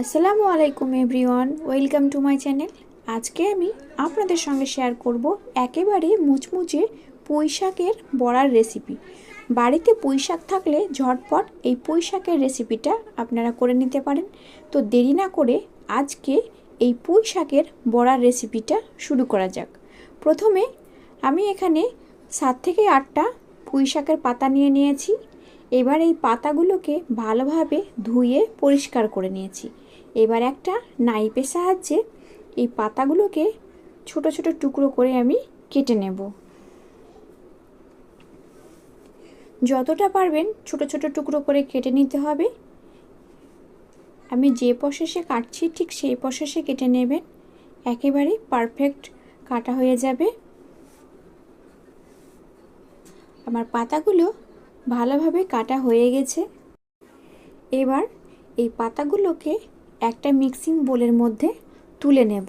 আসসালামু আলাইকুম everyone, welcome to my channel. আজকে আমি আপনাদের সঙ্গে শেয়ার করব একেবারে মুচমুচে পুঁই বড়ার রেসিপি। বাড়িতে পুঁই শাক থাকলে ঝটপট এই পুঁই শাকের রেসিপিটা আপনারা করে নিতে পারেন। তো দেরি না করে আজকে এই পুঁই শাকের বড়ার রেসিপিটা শুরু করা যাক। প্রথমে আমি এখানে সাত থেকে আটটা পুঁই শাকের পাতা নিয়ে নিয়েছি। এবার এই পাতাগুলোকে ভালোভাবে ধুয়ে পরিষ্কার করে নিয়েছি। এবার একটা নাইপের সাহায্যে এই পাতাগুলোকে ছোট ছোট টুকরো করে আমি কেটে নেব। যতটা পারবেন ছোট ছোট টুকরো করে কেটে নিতে হবে। আমি যে প্রসেসে কাটছি ঠিক সেই প্রসেসে কেটে নেবেন। একেবারে পারফেক্ট কাটা হয়ে যাবে। আমার পাতাগুলো ভালোভাবে কাটা হয়ে গেছে। এবার এই পাতাগুলোকে একটা মিক্সিং বোলের মধ্যে তুলে নেব।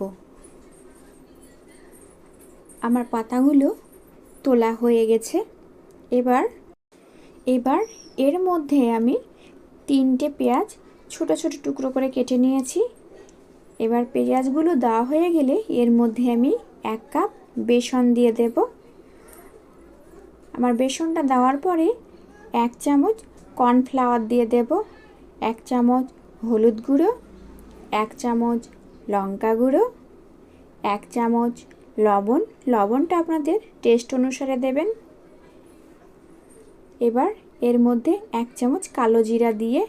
আমার পাতাগুলো তোলা হয়ে গেছে। এবার এবার এর মধ্যে আমি তিনটে পেঁয়াজ ছোট ছোট টুকরো করে কেটে নিয়েছি। এবার পেঁয়াজগুলো দেওয়া হয়ে গেলে এর মধ্যে আমি এক কাপ বেসন দিয়ে দেব। আমার বেসনটা দেওয়ার পরে এক চামচ কর্নফ্লাওয়ার দিয়ে দেব। এক চামচ হলুদ গুঁড়ো এক চামচ লঙ্কা গুঁড়ো, এক চামচ লবণ। লবণটা আপনাদের টেস্ট অনুসারে দেবেন। এবার এর মধ্যে এক চামচ কালো জিরা দিয়ে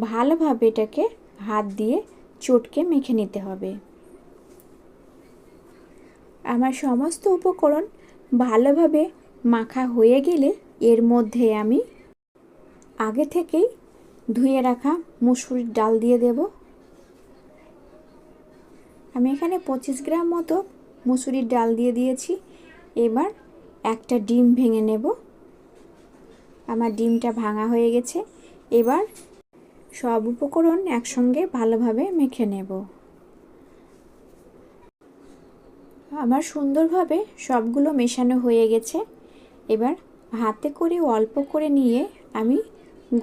ভালোভাবে এটাকে হাত দিয়ে চটকে মেখে নিতে হবে। আমার সমস্ত উপকরণ ভালোভাবে মাখা হয়ে গেলে এর মধ্যে আমি আগে থেকেই ধুয়ে রাখা মুসুরির ডাল দিয়ে দেব। আমি এখানে পঁচিশ গ্রাম মতো মুসুরির ডাল দিয়ে দিয়েছি। এবার একটা ডিম ভেঙে নেব। আমার ডিমটা ভাঙা হয়ে গেছে। এবার সব উপকরণ একসঙ্গে ভালোভাবে মেখে নেব। আমার সুন্দরভাবে সবগুলো মেশানো হয়ে গেছে। এবার হাতে করে অল্প করে নিয়ে আমি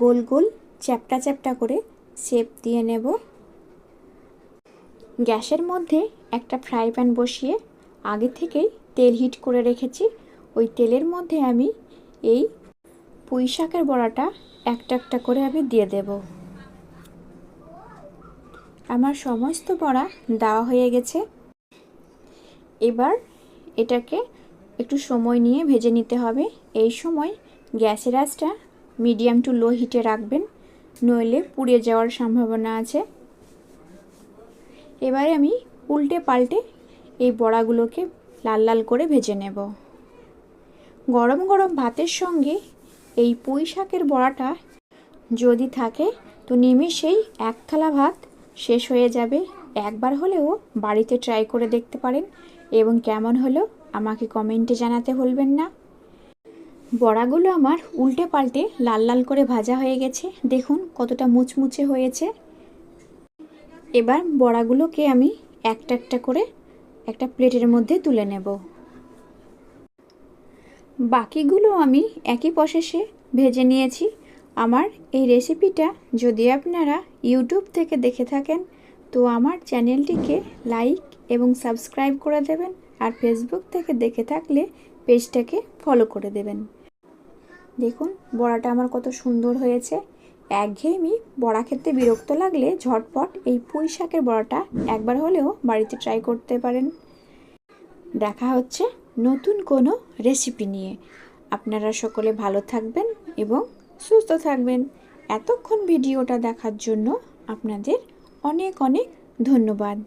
গোল গোল চ্যাপটা চ্যাপটা করে শেপ দিয়ে নেব। গ্যাসের মধ্যে একটা ফ্রাই প্যান বসিয়ে আগে থেকেই তেল হিট করে রেখেছি। ওই তেলের মধ্যে আমি এই পুঁই শাকের বড়াটা একটা একটা করে আমি দিয়ে দেব। আমার সমস্ত বড়া দেওয়া হয়ে গেছে। এবার এটাকে একটু সময় নিয়ে ভেজে নিতে হবে। এই সময় গ্যাসের আঁচটা মিডিয়াম টু লো হিটে রাখবেন, নইলে পুড়ে যাওয়ার সম্ভাবনা আছে। এবারে আমি উল্টে পাল্টে এই বড়াগুলোকে লাল লাল করে ভেজে নেব। গরম গরম ভাতের সঙ্গে এই পুঁই শাকের বড়াটা যদি থাকে, তো নিমেষেই এক থালা ভাত শেষ হয়ে যাবে। একবার হলেও বাড়িতে ট্রাই করে দেখতে পারেন এবং কেমন হলো আমাকে কমেন্টে জানাতে ভুলবেন না। বড়াগুলো আমার উল্টে পাল্টে লাল লাল করে ভাজা হয়ে গেছে। দেখুন কতটা মুচমুচে হয়েছে। এবার বড়াগুলোকে আমি একটা একটা করে একটা প্লেটের মধ্যে তুলে নেব। বাকিগুলো আমি একই প্রসেসে ভেজে নিয়েছি। আমার এই রেসিপিটা যদি আপনারা ইউটিউব থেকে দেখে থাকেন, তো আমার চ্যানেলটিকে লাইক এবং সাবস্ক্রাইব করে দেবেন আর ফেসবুক থেকে দেখে থাকলে পেজটাকে ফলো করে দেবেন। দেখুন, বড়াটা আমার কত সুন্দর হয়েছে। একঘেয়েমি বড়া খেতে বিরক্ত লাগলে ঝটপট এই পুঁই শাকের বড়াটা একবার হলেও বাড়িতে ট্রাই করতে পারেন। দেখা হচ্ছে নতুন কোনো রেসিপি নিয়ে। আপনারা সকলে ভালো থাকবেন এবং সুস্থ থাকবেন। এতক্ষণ ভিডিওটা দেখার জন্য আপনাদের অনেক অনেক ধন্যবাদ।